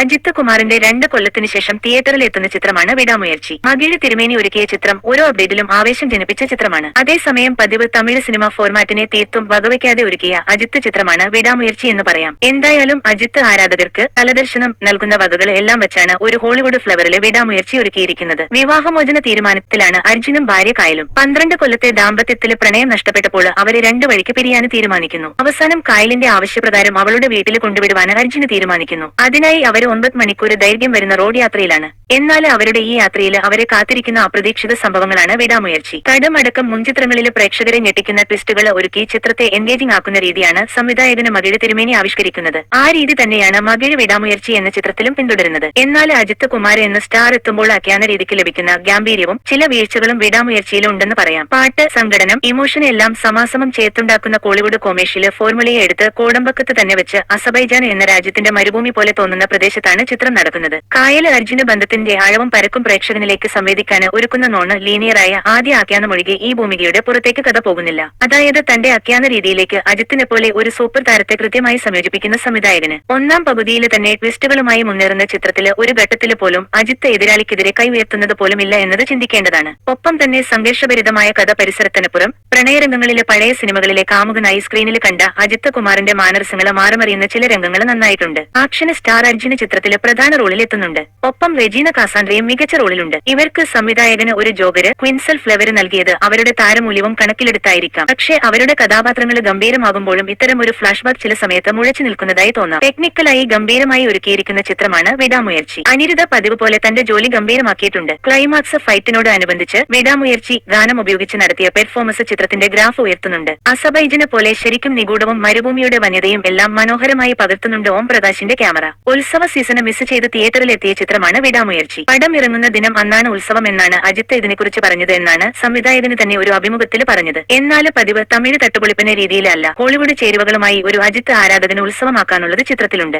അജിത്ത് കുമാറിന്റെ രണ്ട് കൊല്ലത്തിന് ശേഷം തിയേറ്ററിൽ എത്തുന്ന ചിത്രമാണ് വിടാമുയർച്ചി. മകിഴ് തിരുമേനി ഒരുക്കിയ ചിത്രം ഓരോ അപ്ഡേറ്റിലും ആവേശം ജനിപ്പിച്ച ചിത്രമാണ്. അതേസമയം പതിവ് തമിഴ് സിനിമ ഫോർമാറ്റിനെ തീർത്തും വകവയ്ക്കാതെ ഒരുക്കിയ അജിത്ത് ചിത്രമാണ് വിടാമുയർച്ചി എന്ന് പറയാം. എന്തായാലും അജിത്ത് ആരാധകർക്ക് തലദർശനം നൽകുന്ന വകകൾ എല്ലാം വെച്ചാണ് ഒരു ഹോളിവുഡ് ഫ്ലവറിലെ വിടാമുയർച്ചി ഒരുക്കിയിരിക്കുന്നത്. വിവാഹമോചന തീരുമാനത്തിലാണ് അർജുനും ഭാര്യ കായലും. പന്ത്രണ്ട് കൊല്ലത്തെ ദാമ്പത്യത്തിലെ പ്രണയം നഷ്ടപ്പെട്ടപ്പോൾ അവരെ രണ്ടു വഴിക്ക് പിരിയാൻ തീരുമാനിക്കുന്നു. അവസാനം കായലിന്റെ ആവശ്യപ്രകാരം അവളുടെ വീട്ടിൽ കൊണ്ടുവിടുവാൻ അർജുന് തീരുമാനിക്കുന്നു. അതിനായി അവർ ഒൻപത് മണിക്കൂർ ദൈർഘ്യം വരുന്ന റോഡ് യാത്രയിലാണ്. എന്നാൽ അവരുടെ ഈ യാത്രയിൽ അവരെ കാത്തിരിക്കുന്ന അപ്രതീക്ഷിത സംഭവങ്ങളാണ് വിടാമുയർച്ചി. കടുമടക്കം മുൻചിത്രങ്ങളിൽ പ്രേക്ഷകരെ ഞെട്ടിക്കുന്ന ട്വിസ്റ്റുകൾ ഒരുക്കി ചിത്രത്തെ എൻഗേജിംഗ് ആക്കുന്ന രീതിയാണ് സംവിധായകന് മകിഴ് തിരുമേനി ആവിഷ്കരിക്കുന്നത്. ആ രീതി തന്നെയാണ് മകിഴ് വിടാമുയർച്ചി എന്ന ചിത്രത്തിലും പിന്തുടരുന്നത്. എന്നാൽ അജിത് കുമാർ എന്ന സ്റ്റാർ എത്തുമ്പോൾ അഖ്യാന രീതിക്ക് ലഭിക്കുന്ന ഗാംഭീര്യവും ചില വീഴ്ചകളും വിടാമുയർച്ചിയിലും ഉണ്ടെന്ന് പറയാം. പാട്ട് സംഘടനം ഇമോഷൻ എല്ലാം സമാസമം ചേർത്തുണ്ടാക്കുന്ന കോളിവുഡ് കൊമേഴ്ഷ്യൽ ഫോർമുലയെ എടുത്ത് കോടമ്പക്കത്ത് തന്നെ വെച്ച് അസബൈജാൻ എന്ന രാജ്യത്തിന്റെ മരുഭൂമി പോലെ തോന്നുന്ന പ്രദേശത്താണ് ചിത്രം നടക്കുന്നത്. കായൽ അർജുന ബന്ധത്തിന്റെ ആഴവും പരക്കും പ്രേക്ഷകനിലേക്ക് സംവേദിക്കാൻ ഒരുക്കുന്ന നോണ് ലീനിയറായ ആദ്യ ആഖ്യാനമൊഴികെ ഈ ഭൂമികയുടെ പുറത്തേക്ക് കഥ പോകുന്നില്ല. അതായത് തന്റെ ആഖ്യാന രീതിയിലേക്ക് അജിത്തിനെ പോലെ ഒരു സൂപ്പർ താരത്തെ കൃത്യമായി സംയോജിപ്പിക്കുന്ന സംവിധായകന്. ഒന്നാം പകുതിയിൽ തന്നെ ട്വിസ്റ്റുകളുമായി മുന്നേറുന്ന ചിത്രത്തിൽ ഒരു ഘട്ടത്തിൽ പോലും അജിത്ത് എതിരാളിക്കെതിരെ കൈ ഉയർത്തുന്നത് പോലുമില്ല എന്നത് ചിന്തിക്കേണ്ടതാണ്. ഒപ്പം തന്നെ സംഘർഷഭരിതമായ കഥ പരിസരത്തിനപ്പുറം പ്രണയരംഗങ്ങളിലെ പഴയ സിനിമകളിലെ കാമുകനായി സ്ക്രീനിൽ കണ്ട അജിത്ത് കുമാറിന്റെ മാനരസങ്ങൾ മാറുമറിയുന്ന ചില രംഗങ്ങൾ നന്നായിട്ടുണ്ട്. ആക്ഷന് സ്റ്റാർ അർജുന ചിത്രത്തിലെ പ്രധാന റോളിൽ എത്തുന്നുണ്ട് ഒപ്പം റെജീന കാസാൻഡ്രയും മികച്ച റോളിലുണ്ട്. ഇവർക്ക് സംവിധായകന് ഒരു ജോഗര് ക്വിൻസൽ ഫ്ലവർ നൽകിയത് അവരുടെ താരമൂല്യവും കണക്കിലെടുത്തായിരിക്കാം. പക്ഷേ അവരുടെ കഥാപാത്രങ്ങൾ ഗംഭീരമാകുമ്പോഴും ഇത്തരം ഒരു ഫ്ലാഷ് ബാക്ക് ചില സമയത്ത് മുഴച്ചു നിൽക്കുന്നതായി തോന്നാം. ടെക്നിക്കലായി ഗംഭീരമായി ഒരുക്കിയിരിക്കുന്ന ചിത്രമാണ് വിടാമുയർച്ചി. അനിരുദ്ധ പതിവ് പോലെ തന്റെ ജോലി ഗംഭീരമാക്കിയിട്ടുണ്ട്. ക്ലൈമാക്സ് ഫൈറ്റിനോട് അനുബന്ധിച്ച് വിടാമുയർച്ചി ഗാനം ഉപയോഗിച്ച് നടത്തിയ പെർഫോമൻസ് ചിത്രത്തിന്റെ ഗ്രാഫ് ഉയർത്തുന്നുണ്ട്. അസബൈജിനെ പോലെ ശരിക്കും നിഗൂഢവും മരുഭൂമിയുടെ വന്യതയും എല്ലാം മനോഹരമായി പകർത്തുന്നുണ്ട് ഓം പ്രകാശിന്റെ ക്യാമറ. ഉത്സവ സീസണ് മിസ് ചെയ്ത് തിയേറ്ററിലെത്തിയ ചിത്രമാണ് വിടാമുയർച്ചി. പടം ഇറങ്ങുന്ന ദിനം അന്നാണ് ഉത്സവം എന്നാണ് അജിത്ത് ഇതിനെക്കുറിച്ച് പറഞ്ഞത് എന്നാണ് സംവിധായകന് തന്നെ ഒരു അഭിമുഖത്തിൽ പറഞ്ഞത്. എന്നാൽ പതിവ് തമിഴ് തട്ടുപൊളിപ്പിന്റെ രീതിയിലല്ല. ഹോളിവുഡ് ചേരുവകളുമായി ഒരു അജിത്ത് ആരാധകന് ഉത്സവമാക്കാനുള്ളത് ചിത്രത്തിലുണ്ട്.